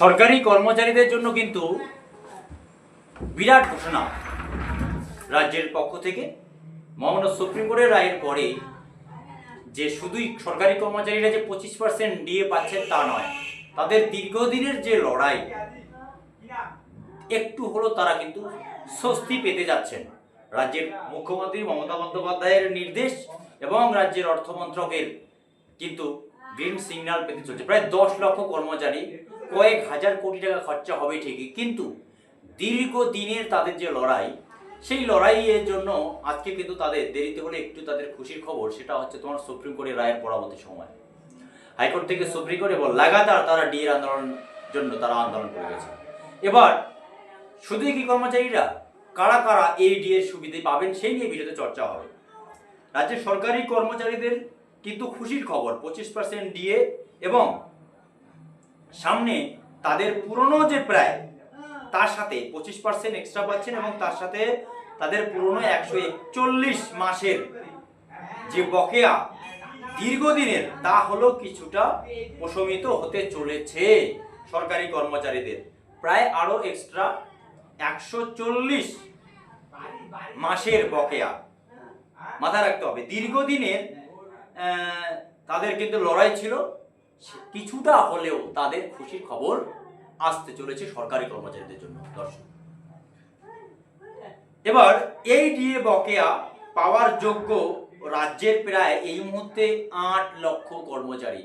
সরকারি কর্মচারীদের জন্য কিন্তু বিরাট ঘোষণা রাজ্যের পক্ষ থেকে। মহামান্য সুপ্রিম কোর্টের রায়ের পরে যে শুধুই সরকারি কর্মচারীরা যে পঁচিশ পার্সেন্ট ডিএ পাচ্ছেন তা নয়, তাদের দীর্ঘদিনের যে লড়াই, একটু হলো তারা কিন্তু স্বস্তি পেতে যাচ্ছেন। রাজ্যের মুখ্যমন্ত্রী মমতা বন্দ্যোপাধ্যায়ের নির্দেশ এবং রাজ্যের অর্থমন্ত্রকের কিন্তু গ্রিন সিগন্যাল পেতে চলছে। প্রায় দশ লক্ষ কর্মচারী, কয়েক হাজার কোটি টাকা খরচা হবে ঠিকই, কিন্তু দীর্ঘ দিনের তাদের যে লড়াই, সেই লড়াইয়ের জন্য আজকে কিন্তু তাদের দেরিতে হলে একটু তাদের খুশির খবর, সেটা হচ্ছে তোমার সুপ্রিম কোর্টের রায়ের পরবর্তী সময়। হাইকোর্ট থেকে সুপ্রিম কোর্ট এবং লাগাতার তারা ডিএর আন্দোলন জন্য তারা আন্দোলন করে গেছে। এবার শুধুই কি কর্মচারীরা, কারা কারা এই ডিএর সুবিধে পাবেন, সেই নিয়ে ভিডিওতে চর্চা হবে। রাজ্যের সরকারি কর্মচারীদের কিন্তু খুশির খবর, পঁচিশ পার্সেন্ট ডিএ এবং সামনে তাদের পুরনো যে প্রায়, তার সাথে পঁচিশ পার্সেন্ট এক্সট্রা পাচ্ছেন এবং তার সাথে তাদের পুরনো একশো একচল্লিশ মাসের যে বকেয়া দীর্ঘদিনের, তা হলো কিছুটা প্রশমিত হতে চলেছে সরকারি কর্মচারীদের। প্রায় আরও এক্সট্রা একশো চল্লিশ মাসের বকেয়া। মাথায় রাখতে হবে, দীর্ঘদিনের তাদের কিন্তু লড়াই ছিল। কিছুটা হলেও তাদের খুশির খবর আসতে চলেছে সরকারি কর্মচারীদের জন্য, দর্শক। এবার এই ডিএ বকেয়া পাওয়ার যোগ্য রাজ্যের প্রায় এই মুহূর্তে আট লক্ষ কর্মচারী।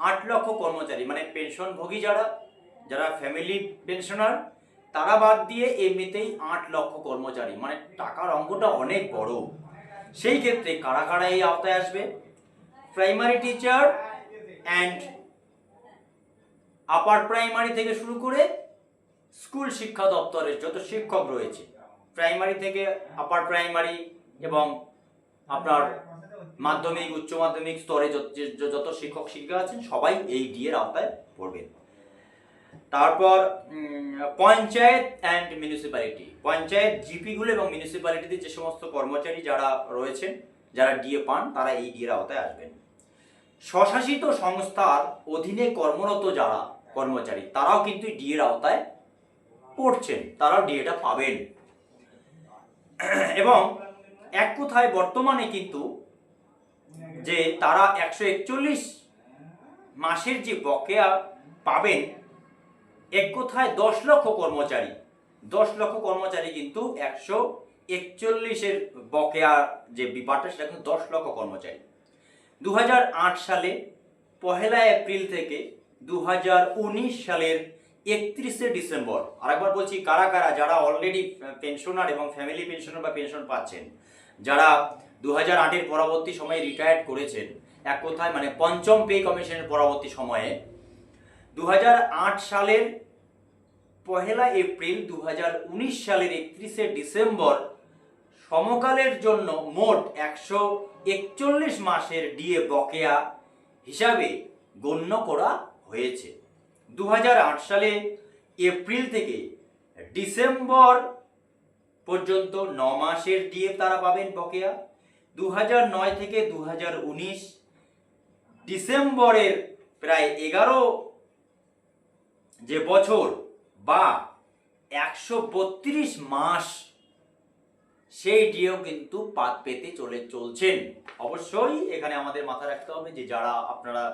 আট লক্ষ কর্মচারী মানে পেনশনভোগী যারা যারা ফ্যামিলি পেনশনার, তারা বাদ দিয়ে এমনিতেই আট লক্ষ কর্মচারী। মানে টাকার অঙ্কটা অনেক বড়। সেই ক্ষেত্রে কারা কারা এই আওতায় আসবে? Primary teacher and upper primary থেকে শুরু করে স্কুল শিক্ষা দপ্তরের যত শিক্ষক রয়েছে প্রাইমারি থেকে আপার প্রাইমারি এবং আপনার মাধ্যমিক, উচ্চ মাধ্যমিক স্তরে যত- শিক্ষক শিক্ষিকা আছেন, সবাই এই ডিএর আওতায় পড়বেন। তারপর পঞ্চায়েত অ্যান্ড মিউনিসিপ্যালিটি পঞ্চায়েত, জিপিগুলো এবং মিউনিসিপ্যালিটিতে যে সমস্ত কর্মচারী যারা রয়েছেন, যারা ডিএ পান, তারা এই ডিএর আওতায় আসবেন। স্বশাসিত সংস্থার অধীনে কর্মরত যারা কর্মচারী, তারাও কিন্তু ডিএর আওতায় পড়ছেন, তারাও ডিএটা পাবেন। এবং এক কোথায় বর্তমানে কিন্তু যে তারা একশো একচল্লিশ মাসের যে বকেয়া পাবেন এক কথায় দশ লক্ষ কর্মচারী। দশ লক্ষ কর্মচারী কিন্তু একশো একচল্লিশের বকেয়া যে বিপারটা সেটা কিন্তু দশ লক্ষ কর্মচারী। দু হাজার আট সালে পহেলা এপ্রিল থেকে দু হাজার উনিশ সালের একত্রিশে ডিসেম্বর, আরেকবার বলছি কারা কারা, যারা অলরেডি পেনশনার এবং ফ্যামিলি পেনশনার বা পেনশন পাচ্ছেন, যারা দু হাজার আটের পরবর্তী সময়ে রিটায়ার্ড করেছেন, এক কথায় মানে পঞ্চম পে কমিশনের পরবর্তী সময়ে দু হাজার আট সালের পহেলা এপ্রিল দু হাজার উনিশ সালের একত্রিশে ডিসেম্বর সমকালের জন্য মোট একশো একচল্লিশ মাসের ডিএ বকেয়া হিসাবে গণ্য করা হয়েছে। দু হাজার আট সালে এপ্রিল থেকে ডিসেম্বর পর্যন্ত ন মাসের ডিএ তারা পাবেন বকেয়া। দু নয় থেকে দু হাজার উনিশ ডিসেম্বরের প্রায় এগারো যে বছর বা একশো বত্রিশ মাস সেই ডিও কিন্তু পাত পেতে চলে চলছেন। অবশ্যই এখানে আমাদের মাথা রাখতে হবে যে যারা আপনারা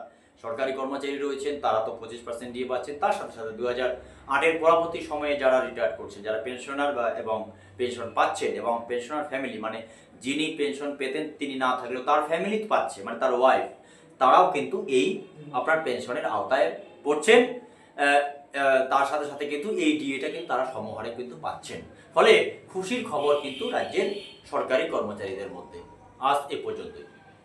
সরকারি কর্মচারী রয়েছেন, তারা তো পঁচিশ পার্সেন্ট দিয়ে পাচ্ছেন। তার সাথে সাথে দু হাজার আটের পরবর্তী সময়ে যারা রিটায়ার করছেন, যারা পেনশনার বা এবং পেনশন পাচ্ছেন এবং পেনশনার ফ্যামিলি মানে যিনি পেনশন পেতেন তিনি না থাকলেও তার ফ্যামিলি পাচ্ছে মানে তার ওয়াইফ তারাও কিন্তু এই আপনার পেনশনের আওতায় পড়ছেন। তার সাথে সাথে কিন্তু এই ডিএটা কিন্তু তারা সমহারে কিন্তু পাচ্ছেন। ফলে খুশির খবর কিন্তু রাজ্যের সরকারি কর্মচারীদের মধ্যে। আজ এ পর্যন্তই।